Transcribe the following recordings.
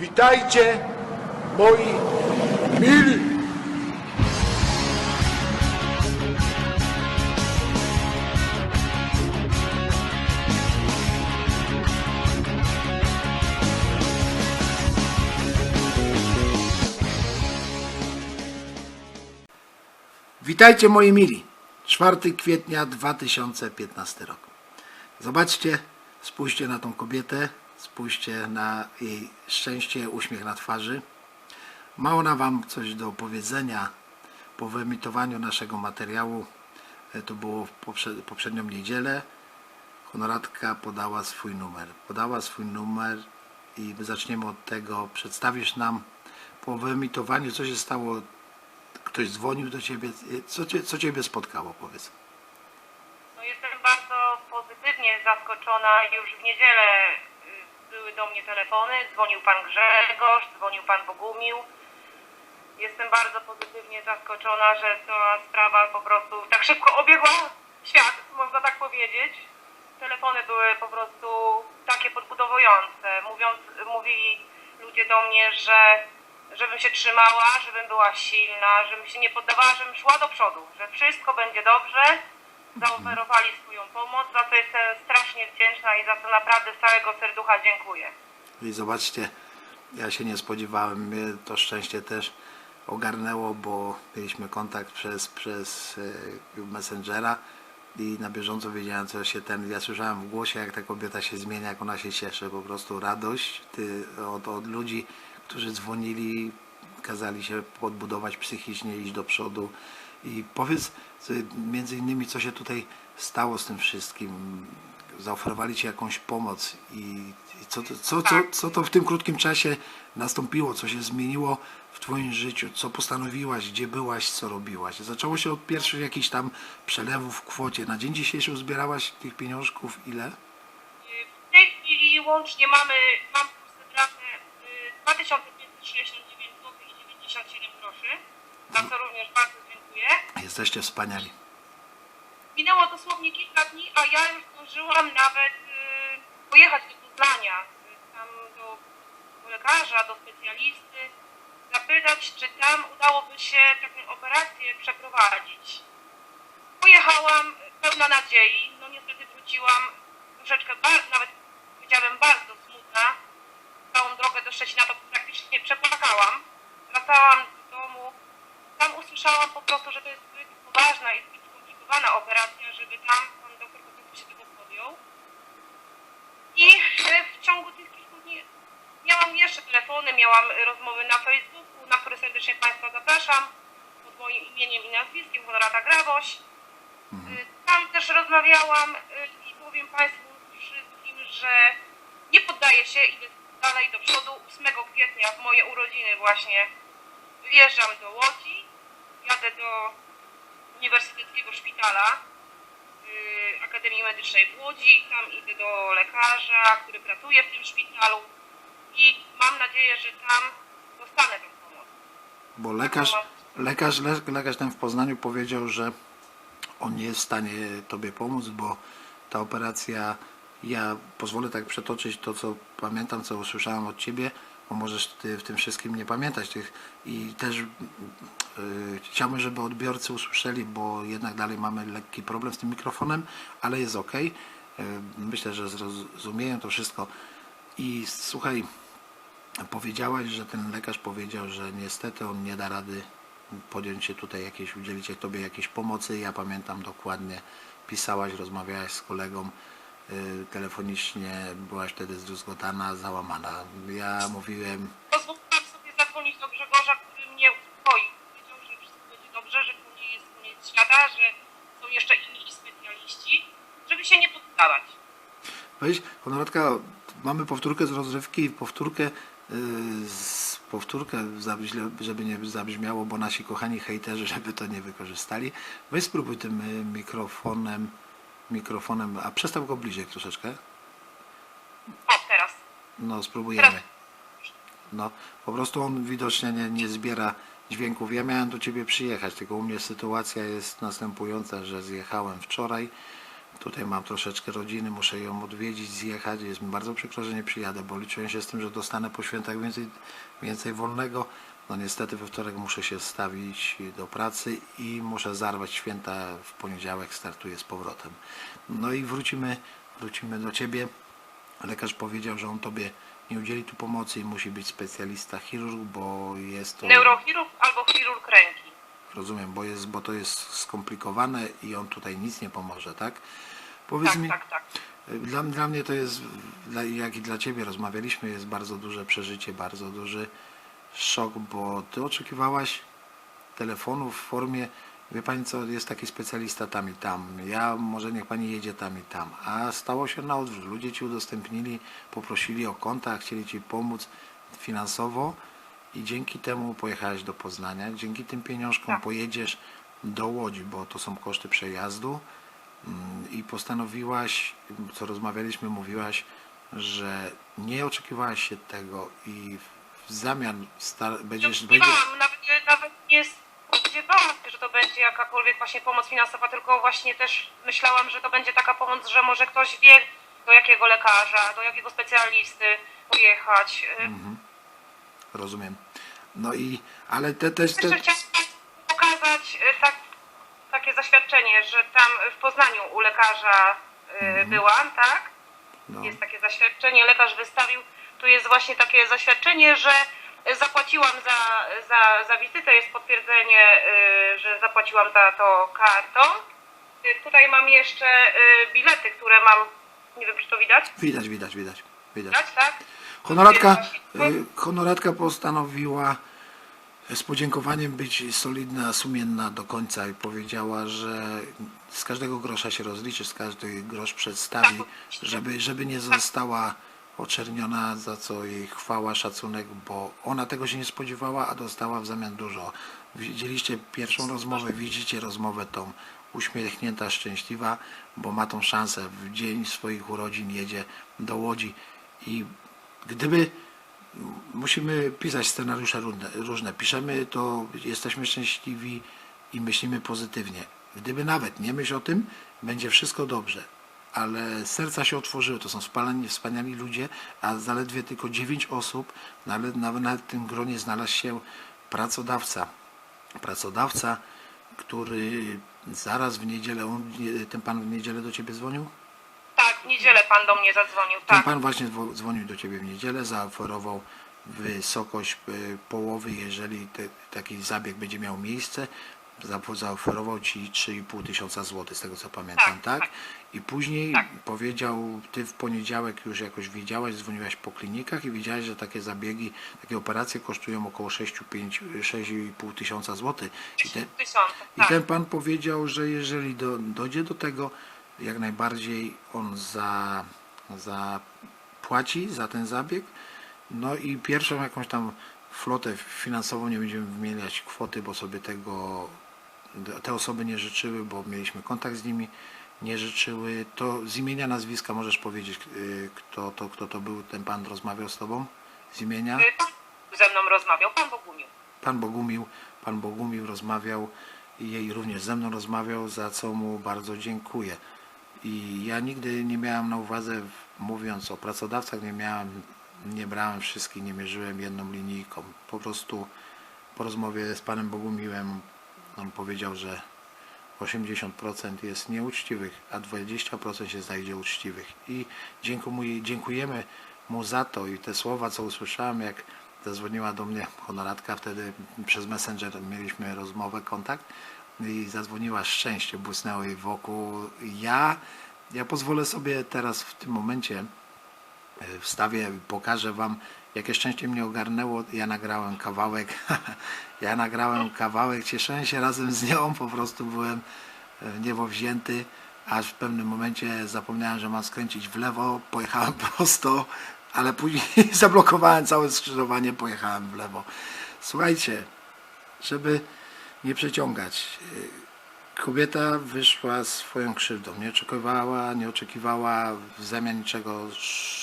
Witajcie, moi mili. Witajcie moi mili. 4 kwietnia 2015 rok. Zobaczcie, spójrzcie na tą kobietę, spójrzcie na jej szczęście, uśmiech na twarzy. Ma ona Wam coś do powiedzenia po wyemitowaniu naszego materiału. e, To było w poprze- poprzednią niedzielę. Honoratka podała swój numer. Podała swój numer i zaczniemy od tego. Przedstawisz nam po wyemitowaniu, co się stało. Ktoś dzwonił do Ciebie. E, Co, cię, co Ciebie spotkało, powiedz. No jestem bardzo pozytywnie zaskoczona. Już w niedzielę do mnie telefony, dzwonił pan Grzegorz, dzwonił pan Bogumił. Jestem bardzo pozytywnie zaskoczona, że ta sprawa po prostu tak szybko obiegła świat, można tak powiedzieć. Telefony były po prostu takie podbudowujące. Mówiąc, mówili ludzie do mnie, że żebym się trzymała, żebym była silna, żebym się nie poddawała, żebym szła do przodu, że wszystko będzie dobrze. Zaoferowali swoją pomoc, za co jestem strasznie wdzięczna i za co naprawdę z całego serducha dziękuję. I zobaczcie, ja się nie spodziewałem, mnie to szczęście też ogarnęło, bo mieliśmy kontakt przez, przez e, Messengera i na bieżąco wiedziałem, co się ten. Ja słyszałem w głosie, jak ta kobieta się zmienia, jak ona się cieszy, po prostu radość ty, od, od ludzi, którzy dzwonili, kazali się podbudować psychicznie, iść do przodu. I powiedz między innymi, co się tutaj stało z tym wszystkim. Zaoferowali Ci jakąś pomoc i, co, to- co, co, co to w tym krótkim czasie nastąpiło, co się zmieniło w Twoim życiu, co postanowiłaś, gdzie byłaś, co robiłaś. Zaczęło się od pierwszych jakichś tam przelewów w kwocie. Na dzień dzisiejszy uzbierałaś tych pieniążków ile? W tej chwili łącznie mamy, mam zebrane y, 2569 zł i 97 groszy, za co również bardzo dziękuję. Jesteście wspaniali. Minęło dosłownie kilka dni, a ja już zdążyłam nawet y, pojechać do Poznania, tam do, do lekarza, do specjalisty, zapytać, czy tam udałoby się taką operację przeprowadzić. Pojechałam pełna nadziei, no niestety wróciłam troszeczkę, bar- nawet powiedziałabym bardzo smutna. Całą drogę do Szczecina to praktycznie przepłakałam. Wracałam tam usłyszałam po prostu, że to jest zbyt poważna i zbyt skomplikowana operacja, żeby tam pan doktor po prostu się tego podjął. I e, w ciągu tych kilku dni miałam jeszcze telefony, miałam e, rozmowy na Facebooku, na które serdecznie Państwa zapraszam pod moim imieniem i nazwiskiem, Honorata Graboś. Y, Tam też rozmawiałam y, i powiem Państwu wszystkim, że nie poddaję się, idę dalej do przodu. 8 kwietnia w moje urodziny właśnie wyjeżdżam do Łodzi, jadę do Uniwersyteckiego Szpitala y, Akademii Medycznej w Łodzi, tam idę do lekarza, który pracuje w tym szpitalu i mam nadzieję, że tam dostanę tę pomoc. Bo lekarz, lekarz, le- lekarz ten w Poznaniu powiedział, że on nie jest w stanie Tobie pomóc, bo ta operacja, ja pozwolę tak przetoczyć to, co pamiętam, co usłyszałem od Ciebie, bo możesz Ty w tym wszystkim nie pamiętać tych i też yy, chciałbym, żeby odbiorcy usłyszeli, bo jednak dalej mamy lekki problem z tym mikrofonem, ale jest ok. Myślę, że zrozumieją to wszystko. I słuchaj, Powiedziałaś, że ten lekarz powiedział, że niestety on nie da rady podjąć się tutaj jakiejś, udzielić tobie jakiejś pomocy. Ja pamiętam dokładnie, pisałaś, rozmawiałaś z kolegą y, telefonicznie, byłaś wtedy zdruzgotana, załamana. Ja mówiłem, Pozwoliłam sobie zadzwonić do Grzegorza, który mnie uspokoił. Powiedział, że wszystko będzie dobrze, że to nie jest koniec świata, że są jeszcze inni specjaliści, żeby się nie poddawać. Weź, honoratka, mamy powtórkę z rozrywki, powtórkę y, z, powtórkę, żeby nie zabrzmiało, bo nasi kochani hejterzy, żeby to nie wykorzystali. Weź spróbuj tym y, mikrofonem, mikrofonem, a przestaw go bliżej troszeczkę. O, teraz. No, spróbujemy. No, po prostu on widocznie nie, nie zbiera dźwięków. Ja miałem do ciebie przyjechać, tylko u mnie sytuacja jest następująca, że zjechałem wczoraj Tutaj mam troszeczkę rodziny, muszę ją odwiedzić, zjechać. Jest mi bardzo przykro, że nie przyjadę, bo liczyłem się z tym, że dostanę po świętach więcej, więcej wolnego. No niestety we wtorek muszę się stawić do pracy i muszę zarwać święta. W poniedziałek startuję z powrotem. No i wrócimy, wrócimy do Ciebie. Lekarz powiedział, że on Tobie nie udzieli tu pomocy i musi być specjalista chirurg, bo jest to... Neurochirurg albo chirurg ręki. Rozumiem, bo, jest, bo to jest skomplikowane i on tutaj nic nie pomoże, tak? Powiedz Tak, mi, tak, tak. dla, dla mnie to jest, dla, jak i dla Ciebie rozmawialiśmy, jest bardzo duże przeżycie, bardzo duży szok, bo Ty oczekiwałaś telefonu w formie, wie Pani co, jest taki specjalista tam i tam, ja może niech Pani jedzie tam i tam, a stało się na odwrót, ludzie Ci udostępnili, poprosili o kontakt, chcieli Ci pomóc finansowo i dzięki temu pojechałeś do Poznania, dzięki tym pieniążkom Tak. pojedziesz do Łodzi, bo to są koszty przejazdu, Mm, i postanowiłaś, co rozmawialiśmy, mówiłaś, że nie oczekiwałaś się tego i w zamian star- będziesz, będziesz oczekiwałam, nawet, nawet nie spodziewałam się, że to będzie jakakolwiek właśnie pomoc finansowa, tylko właśnie też myślałam, że to będzie taka pomoc, że może ktoś wie, do jakiego lekarza, do jakiego specjalisty pojechać. Y, rozumiem. No i, ale te też, te, pokazać y, tak, takie zaświadczenie, że tam w Poznaniu u lekarza y, byłam, tak? no, Jest takie zaświadczenie, lekarz wystawił. Tu jest właśnie takie zaświadczenie, że zapłaciłam za, za, za wizytę, jest potwierdzenie, y, że zapłaciłam za to kartą. Tutaj mam jeszcze bilety, które mam, nie wiem czy to widać, widać, widać, widać, widać. widać, tak? Honoratka, y, honoratka postanowiła z podziękowaniem być solidna, sumienna do końca i powiedziała, że z każdego grosza się rozliczy, z każdy grosz przedstawi, żeby, żeby nie została oczerniona, za co jej chwała, szacunek, bo ona tego się nie spodziewała, a dostała w zamian dużo. Widzieliście pierwszą rozmowę, widzicie rozmowę tą uśmiechnięta, szczęśliwa, bo ma tą szansę. W dzień swoich urodzin jedzie do Łodzi i gdyby musimy pisać scenariusze różne. Piszemy to, jesteśmy szczęśliwi i myślimy pozytywnie. Gdyby nawet nie myśl o tym, będzie wszystko dobrze. Ale serca się otworzyły, to są wspaniali, wspaniali ludzie, a zaledwie tylko 9 osób, nawet, nawet na tym gronie znalazł się pracodawca. Pracodawca, który zaraz w niedzielę, on, ten pan w niedzielę do ciebie dzwonił? W niedzielę pan do mnie zadzwonił, Ten tak. pan właśnie dzwo- dzwonił do ciebie w niedzielę, zaoferował wysokość e, połowy, jeżeli te, taki zabieg będzie miał miejsce. Za- Zaoferował ci 3,5 tysiąca złotych, z tego co pamiętam, Tak, tak? tak. I później Tak. powiedział, ty w poniedziałek już jakoś wiedziałaś, dzwoniłaś po klinikach i wiedziałaś, że takie zabiegi, takie operacje kosztują około 6,5 6,5 tysiąca złotych. I te, Tysiące, i tak. ten pan powiedział, że jeżeli do, dojdzie do tego, jak najbardziej on za, zapłaci za ten zabieg. No i pierwszą jakąś tam flotę finansową nie będziemy wymieniać kwoty, bo sobie tego te osoby nie życzyły, bo mieliśmy kontakt z nimi, nie życzyły. To z imienia, nazwiska możesz powiedzieć, y, kto to, kto to był, ten pan rozmawiał z tobą? Z imienia? Y, ze mną rozmawiał, pan Bogumił. Pan Bogumił, pan Bogumił rozmawiał i jej również ze mną rozmawiał, za co mu bardzo dziękuję. I ja nigdy nie miałem na uwadze, mówiąc o pracodawcach, nie miałem, nie brałem wszystkich, nie mierzyłem jedną linijką. Po prostu po rozmowie z panem Bogumiłem on powiedział, że 80% jest nieuczciwych, a 20% się znajdzie uczciwych. I dziękujemy mu za to i te słowa, co usłyszałem, jak zadzwoniła do mnie honoratka, wtedy przez Messenger mieliśmy rozmowę, kontakt i zadzwoniła szczęście, błysnęło jej wokół. Ja, ja pozwolę sobie teraz w tym momencie e, wstawię, pokażę Wam, jakie szczęście mnie ogarnęło. Ja nagrałem kawałek, ja nagrałem kawałek, cieszyłem się razem z nią, po prostu byłem e, w niebo wzięty, aż w pewnym momencie zapomniałem, że mam skręcić w lewo, pojechałem prosto, ale później zablokowałem całe skrzyżowanie, pojechałem w lewo. Słuchajcie, żeby nie przeciągać. e, Kobieta wyszła swoją krzywdą. Nie oczekiwała, nie oczekiwała w zamian niczego.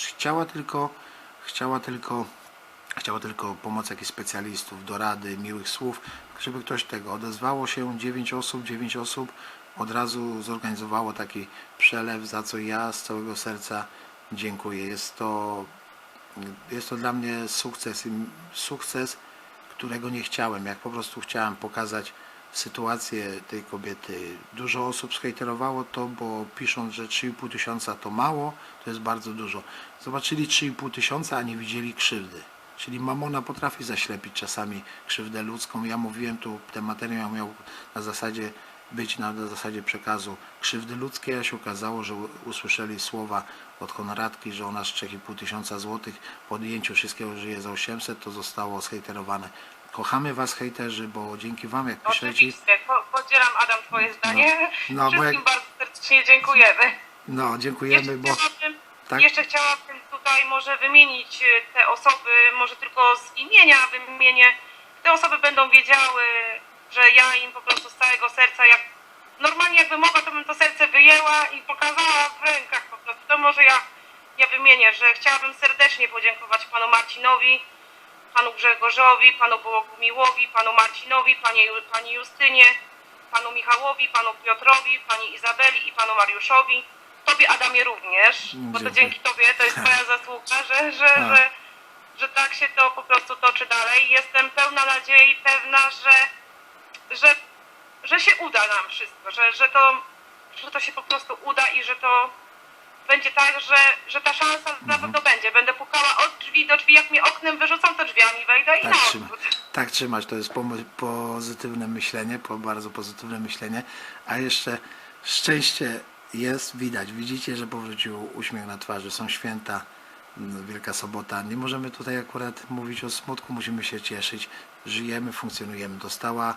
Chciała tylko, chciała tylko, chciała tylko pomocy jakichś specjalistów, dorady, miłych słów, żeby ktoś tego. Odezwało się dziewięć osób, dziewięć osób od razu zorganizowało taki przelew, za co ja z całego serca dziękuję. Jest to, jest to dla mnie sukces, sukces, którego nie chciałem. Jak po prostu chciałem pokazać sytuację tej kobiety. Dużo osób skejterowało to, bo pisząc, że 3,5 tysiąca to mało, to jest bardzo dużo. Zobaczyli 3,5 tysiąca, a nie widzieli krzywdy. Czyli mamona potrafi zaślepić czasami krzywdę ludzką. Ja mówiłem tu, ten materiał miał na zasadzie być na, zasadzie przekazu krzywdy ludzkiej, a się okazało, że usłyszeli słowa od Honoratki, że ona z 3,5 tysiąca złotych po odjęciu wszystkiego żyje za 800, to zostało zhejterowane. Kochamy Was hejterzy, bo dzięki Wam jak piszecie, Oczywiście, po, podzielam Adam Twoje zdanie. No, bo Wszystkim jak- bardzo serdecznie dziękujemy. no dziękujemy, Jeszcze bo chciałabym, tak. jeszcze chciałabym tutaj może wymienić e, te osoby, może tylko z imienia wymienię. Te osoby będą wiedziały, że ja im po prostu z całego serca, jak normalnie jakby mogła, to bym to serce wyjęła i pokazała w rękach po prostu. To może ja, ja wymienię, że chciałabym serdecznie podziękować panu Marcinowi, panu Grzegorzowi, panu Bogumiłowi, panu Marcinowi, pani, Ju- pani Justynie, panu Michałowi, panu Piotrowi, pani Izabeli i panu Mariuszowi. Tobie Adamie również, bo to dzięki tobie to jest twoja zasługa, że, że, Tak. że, że tak się to po prostu toczy dalej. Jestem pełna nadziei, pewna, że, że, że się uda nam wszystko, że, że, to, że to się po prostu uda i że to będzie tak, że, że ta szansa Mhm. na pewno będzie. Będę pukała od drzwi do drzwi, jak mnie oknem wyrzucą, to drzwiami wejdę i tak, na trzyma, tak trzymać. To jest pozytywne myślenie, po bardzo pozytywne myślenie. A jeszcze szczęście jest, widać. Widzicie, że powrócił uśmiech na twarzy. Są święta, mm, Wielka Sobota. Nie możemy tutaj akurat mówić o smutku, musimy się cieszyć. Żyjemy, funkcjonujemy. Dostała,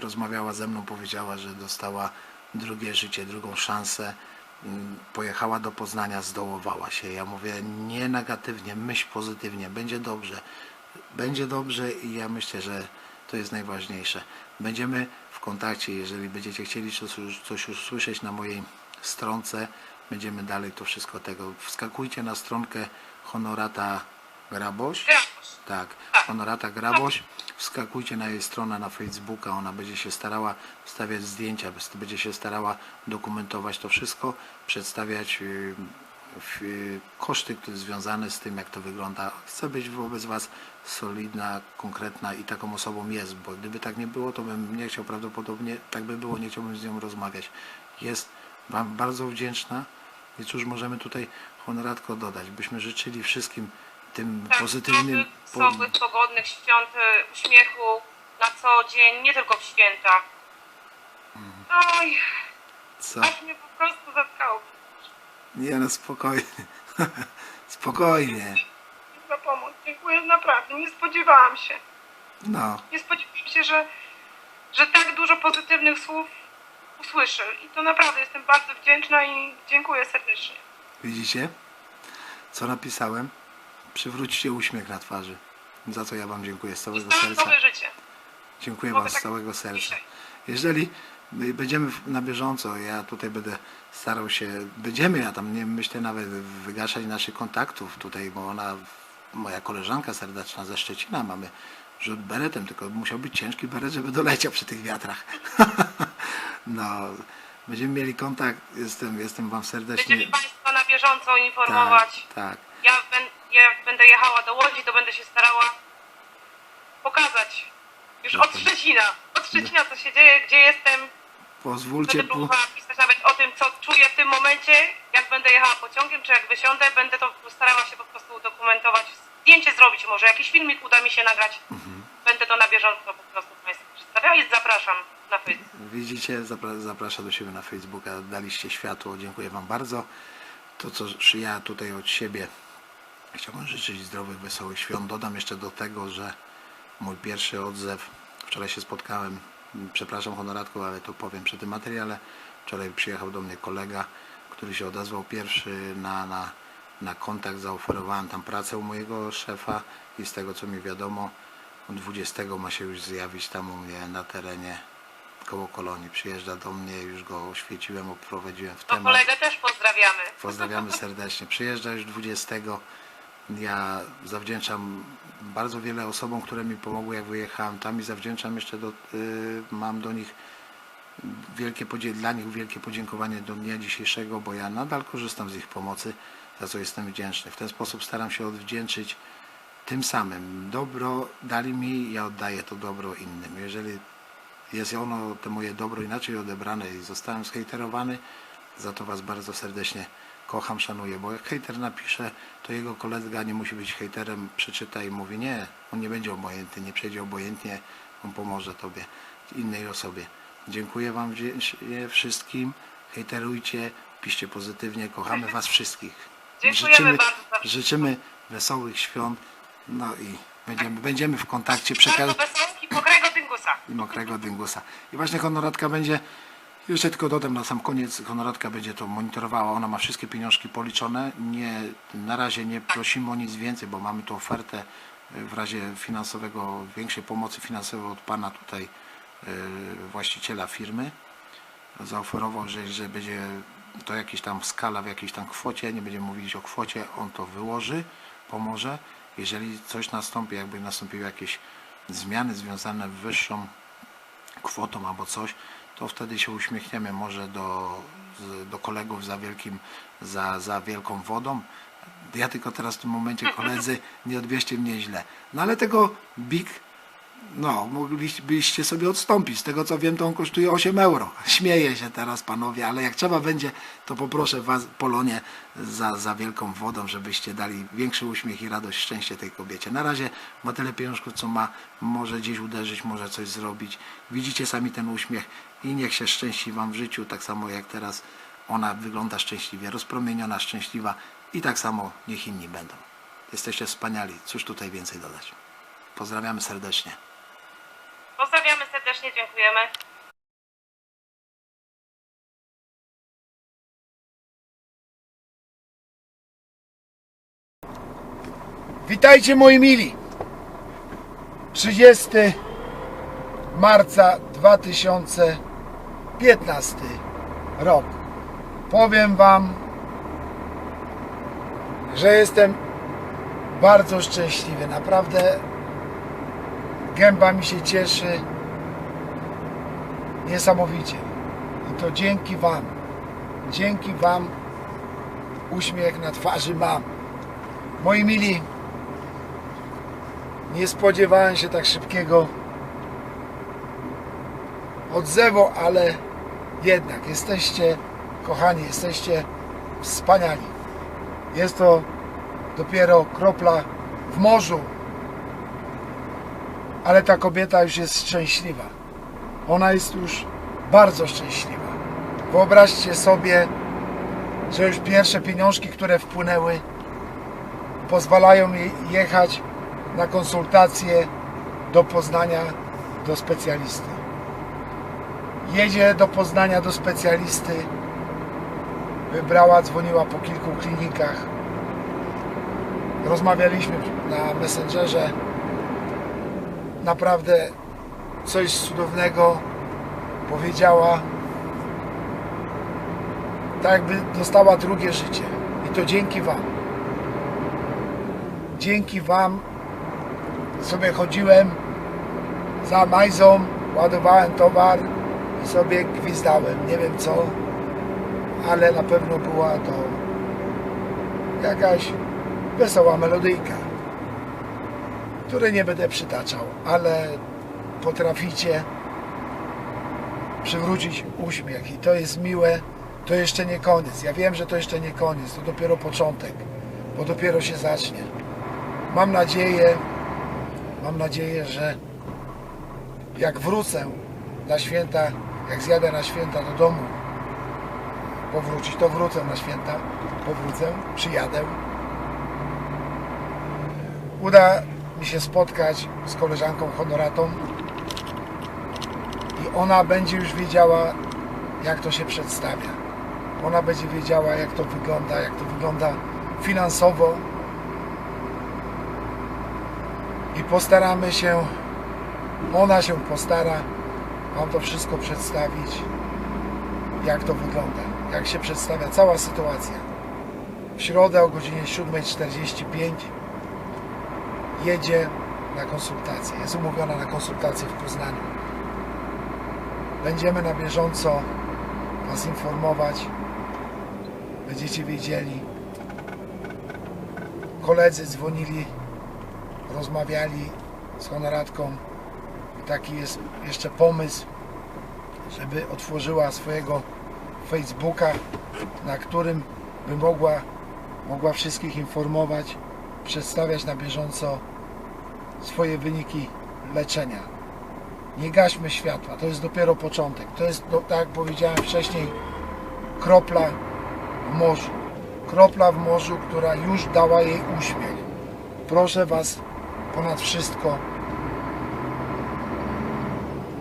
rozmawiała ze mną, powiedziała, że dostała drugie życie, drugą szansę. Mm, Pojechała do Poznania, zdołowała się. Ja mówię nie negatywnie, myśl pozytywnie, będzie dobrze. Będzie dobrze i ja myślę, że to jest najważniejsze. Będziemy w kontakcie, jeżeli będziecie chcieli coś, usłyszeć na mojej stronce, będziemy dalej to wszystko tego. Wskakujcie na stronkę Honorata Graboś. Tak, Honorata Graboś. Wskakujcie na jej stronę na Facebooka. Ona będzie się starała wstawiać zdjęcia, będzie się starała dokumentować to wszystko, przedstawiać w- yy, koszty które związane z tym, jak to wygląda. Chcę być wobec Was solidna, konkretna i taką osobą jest, bo gdyby tak nie było, to bym nie chciał prawdopodobnie, tak by było, nie chciałbym z nią rozmawiać. Jest Wam bardzo wdzięczna i cóż możemy tutaj honoratko dodać, byśmy życzyli wszystkim tym Tak, pozytywnym... wesołych, pogodnych świąt, y, uśmiechu na co dzień, nie tylko w święta. Mhm. Oj, Co? aż mnie po prostu zatkało. Nie no, spokojnie. spokojnie. za pomoc. Dziękuję naprawdę. Nie spodziewałam się. No, Nie spodziewałam się, że, że tak dużo pozytywnych słów usłyszę. I to naprawdę jestem bardzo wdzięczna i dziękuję serdecznie. widzicie? Co napisałem? Przywróćcie uśmiech na twarzy. Za co ja Wam dziękuję z całego serca. życie. Dziękuję Wam z tak całego serca. Jeżeli my będziemy na bieżąco, ja tutaj będę starał się, będziemy, ja tam nie myślę nawet wygaszać naszych kontaktów tutaj, bo ona, moja koleżanka serdeczna ze Szczecina, mamy rzut beretem, tylko musiał być ciężki beret, żeby doleciał przy tych wiatrach. no, będziemy mieli kontakt, jestem, jestem Wam serdecznie... Będziemy Państwa na bieżąco informować. Tak, tak. Ja, ben, jak będę jechała do Łodzi, to będę się starała pokazać już od Dokładnie. Szczecina. Od Szczecina co się dzieje, gdzie jestem. Pozwólcie, Będę po, próbowała pisać nawet o tym, co czuję w tym momencie. Jak będę jechała pociągiem, czy jak wysiądę, będę to starała się po prostu udokumentować. Zdjęcie zrobić może, jakiś filmik uda mi się nagrać. Mhm. Będę to na bieżąco po prostu Państwu przedstawiała i zapraszam na Facebook. Widzicie, zapra- zapraszam do siebie na Facebooka, daliście światło, dziękuję Wam bardzo. To, co ja tutaj od siebie chciałbym życzyć zdrowych, wesołych świąt. Dodam jeszcze do tego, że mój pierwszy odzew, wczoraj się spotkałem, przepraszam honoratku, ale to powiem przy tym materiale. Wczoraj przyjechał do mnie kolega, który się odezwał pierwszy na, na, na kontakt, zaoferowałem tam pracę u mojego szefa i z tego co mi wiadomo, 20 ma się już zjawić tam u mnie na terenie koło kolonii. Przyjeżdża do mnie, już go oświeciłem, oprowadziłem w To temat. kolegę też pozdrawiamy. Pozdrawiamy serdecznie. Przyjeżdża już 20. Ja zawdzięczam bardzo wiele osobom, które mi pomogły, jak wyjechałem tam i zawdzięczam jeszcze do, y, mam do nich wielkie dla nich wielkie podziękowanie do dnia dzisiejszego, bo ja nadal korzystam z ich pomocy, za co jestem wdzięczny. W ten sposób staram się odwdzięczyć tym samym. Dobro dali mi, ja oddaję to dobro innym. Jeżeli jest ono, to moje dobro inaczej odebrane i zostałem zhejterowany, za to Was bardzo serdecznie kocham, szanuję, bo jak hejter napisze, to jego kolega nie musi być hejterem, przeczyta i mówi nie, on nie będzie obojętny, nie przejdzie obojętnie, on pomoże Tobie, innej osobie. Dziękuję Wam wszystkim, hejterujcie, piszcie pozytywnie, kochamy Was wszystkich. Dziękujemy bardzo za życzymy wesołych świąt, no i będziemy, będziemy w kontakcie, Bardzo wesołki, mokrego dyngusa. i mokrego dyngusa. I właśnie honoratka będzie, jeszcze tylko dodam na sam koniec, honoratka będzie to monitorowała, ona ma wszystkie pieniążki policzone, nie, na razie nie prosimy o nic więcej, bo mamy tu ofertę y, w razie finansowego, większej pomocy finansowej od Pana tutaj y, właściciela firmy. Zaoferował, że, że będzie to jakaś tam skala w jakiejś tam kwocie, nie będziemy mówić o kwocie, on to wyłoży, pomoże. Jeżeli coś nastąpi, jakby nastąpiły jakieś zmiany związane z wyższą kwotą albo coś, to wtedy się uśmiechniemy może do, do kolegów za wielkim, za, za wielką wodą. Ja tylko teraz w tym momencie koledzy nie odbierzcie mnie źle. No ale tego Big no, moglibyście sobie odstąpić. Z tego co wiem, to on kosztuje 8 euro. Śmieję się teraz, panowie, ale jak trzeba będzie, to poproszę was, Polonie, za, za wielką wodą, żebyście dali większy uśmiech i radość, szczęście tej kobiecie. Na razie ma tyle pieniążków, co ma, może gdzieś uderzyć, może coś zrobić. Widzicie sami ten uśmiech i niech się szczęści wam w życiu, tak samo jak teraz ona wygląda szczęśliwie, rozpromieniona, szczęśliwa i tak samo niech inni będą. Jesteście wspaniali. Cóż tutaj więcej dodać? Pozdrawiamy serdecznie. Pozdrawiamy serdecznie, dziękujemy. Witajcie moi mili. 30 marca 2015 rok. Powiem wam, że jestem bardzo szczęśliwy. Naprawdę gęba mi się cieszy niesamowicie. I to dzięki wam. Dzięki wam uśmiech na twarzy mam. Moi mili, nie spodziewałem się tak szybkiego odzewu, ale jednak jesteście kochani, jesteście wspaniali. Jest to dopiero kropla w morzu, ale ta kobieta już jest szczęśliwa. Ona jest już bardzo szczęśliwa. Wyobraźcie sobie, że już pierwsze pieniążki, które wpłynęły, pozwalają jej jechać na konsultacje do Poznania do specjalisty. Jedzie do Poznania do specjalisty. Wybrała, dzwoniła po kilku klinikach. Rozmawialiśmy na Messengerze. Naprawdę coś cudownego powiedziała. Tak jakby dostała drugie życie. I to dzięki Wam dzięki Wam sobie chodziłem za majzą, ładowałem towar i sobie gwizdałem. Nie wiem co, ale na pewno była to jakaś wesoła melodyjka, której nie będę przytaczał, ale potraficie przywrócić uśmiech i to jest miłe. To jeszcze nie koniec. Ja wiem, że to jeszcze nie koniec, to dopiero początek, bo dopiero się zacznie. Mam nadzieję, mam nadzieję, że jak wrócę na święta, jak zjadę na święta do domu, powrócić, to wrócę na święta, powrócę, przyjadę. Uda mi się spotkać z koleżanką honoratą i ona będzie już wiedziała, jak to się przedstawia. Ona będzie wiedziała, jak to wygląda, jak to wygląda finansowo, i postaramy się, ona się postara Wam to wszystko przedstawić, jak to wygląda, jak się przedstawia cała sytuacja. W środę o godzinie 7.45 jedzie na konsultację, jest umówiona na konsultację w Poznaniu. Będziemy na bieżąco Was informować. Będziecie wiedzieli. Koledzy dzwonili, rozmawiali z honoratką. I taki jest jeszcze pomysł, żeby otworzyła swojego Facebooka, na którym by mogła, mogła wszystkich informować, przedstawiać na bieżąco swoje wyniki leczenia. Nie gaśmy światła, to jest dopiero początek. To jest, tak jak powiedziałem wcześniej, kropla w morzu. Kropla w morzu, która już dała jej uśmiech. Proszę Was ponad wszystko,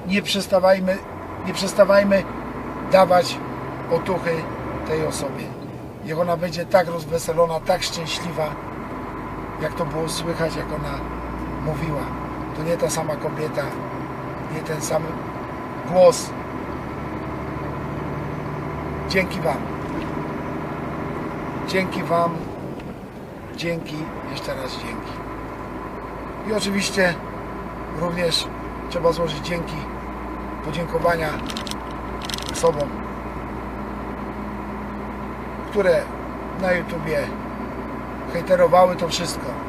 nie przestawajmy, nie przestawajmy dawać otuchy tej osobie. Niech ona będzie tak rozweselona, tak szczęśliwa, jak to było słychać, jak ona mówiła. To nie ta sama kobieta, nie ten sam głos. Dzięki Wam. Dzięki Wam. Dzięki, jeszcze raz dzięki. I oczywiście również trzeba złożyć dzięki, podziękowania osobom, które na YouTubie hejterowały to wszystko.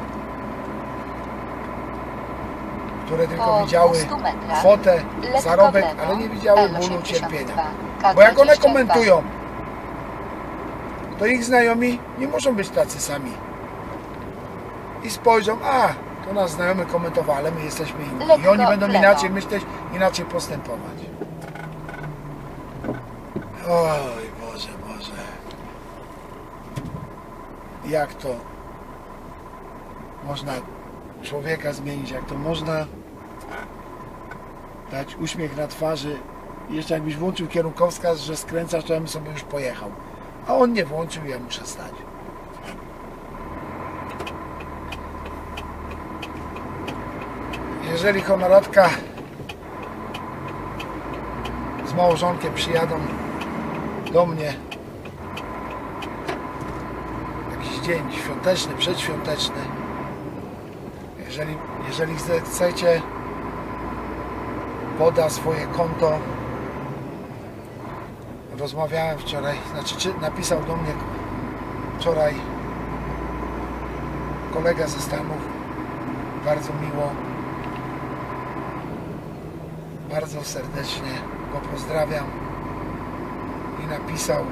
Które tylko widziały 200 metrach kwotę, zarobek, lewo, ale nie widziały bólu, L82, cierpienia. K22. Bo jak one komentują, to ich znajomi nie muszą być tacy sami. I spojrzą, a, to nasz znajomy komentował, ale my jesteśmy inni. I Lekko oni będą inaczej myśleć, inaczej postępować. Oj, Boże, Boże. Jak to można człowieka zmienić, jak to można dać uśmiech na twarzy. Jeszcze jakbyś włączył kierunkowskaz, że skręcasz, to ja bym sobie już pojechał. A on nie włączył, ja muszę stać. Jeżeli honoratka z małżonkiem przyjadą do mnie jakiś dzień świąteczny, przedświąteczny, jeżeli, jeżeli chce- chcecie poda swoje konto. Rozmawiałem wczoraj, znaczy czy, napisał do mnie wczoraj kolega ze Stanów. Bardzo miło. Bardzo serdecznie go pozdrawiam. I napisał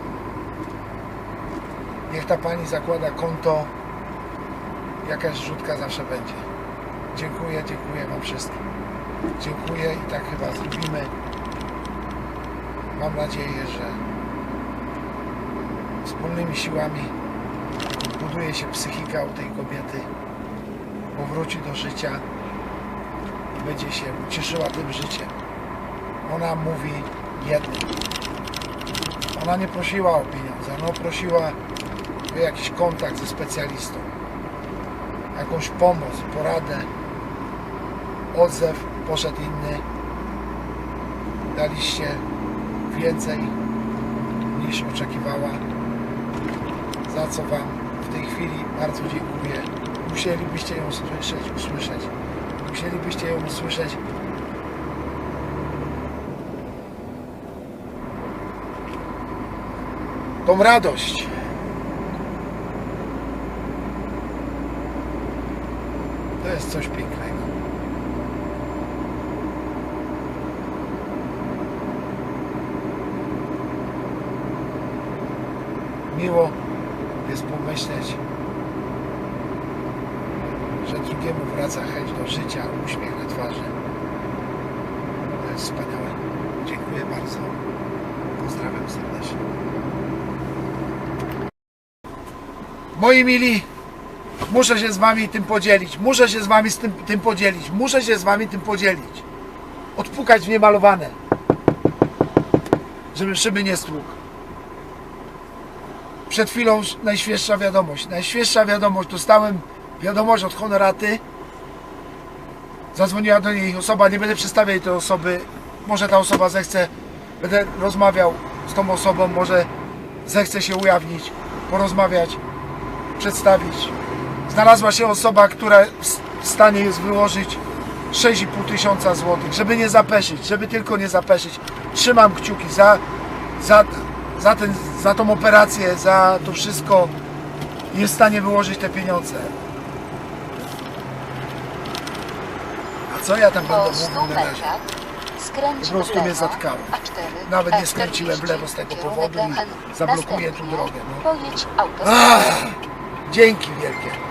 niech ta pani zakłada konto. Jakaś rzutka zawsze będzie. Dziękuję, dziękuję Wam wszystkim. Dziękuję i tak chyba zrobimy. Mam nadzieję, że wspólnymi siłami buduje się psychika u tej kobiety, powróci do życia i będzie się cieszyła tym życiem. Ona mówi jednym. Ona nie prosiła o pieniądze, ona prosiła o jakiś kontakt ze specjalistą, jakąś pomoc, poradę, odzew poszedł inny. Daliście więcej niż oczekiwała. Za co Wam w tej chwili bardzo dziękuję. Musielibyście ją słyszeć, usłyszeć. Musielibyście ją usłyszeć. Tą radość. To jest coś pięknego. Miło jest pomyśleć, że drugiemu wraca chęć do życia, uśmiech na twarzy. To jest wspaniałe. Dziękuję bardzo. Pozdrawiam serdecznie. Moi mili, muszę się z wami tym podzielić. Muszę się z wami z tym, tym podzielić. Muszę się z wami tym podzielić. Odpukać w niemalowane. Żeby szyby nie stłukł. Przed chwilą najświeższa wiadomość. Najświeższa wiadomość. Dostałem wiadomość od honoraty. Zadzwoniła do niej osoba, nie będę przedstawiał tej osoby. Może ta osoba zechce, będę rozmawiał z tą osobą, może zechce się ujawnić, porozmawiać, przedstawić. Znalazła się osoba, która w stanie jest wyłożyć 6,5 tysiąca złotych, żeby nie zapeszyć, żeby tylko nie zapeszyć. trzymam kciuki za, za, za, ten, za tą operację, za to wszystko. Jest w stanie wyłożyć te pieniądze. A co ja tam będę 100 mówił na razie? Po prostu mnie zatkało. A4, Nawet nie E40, skręciłem w lewo z tego powodu i zablokuję tu drogę, no. Autostradą. Dzięki wielkie.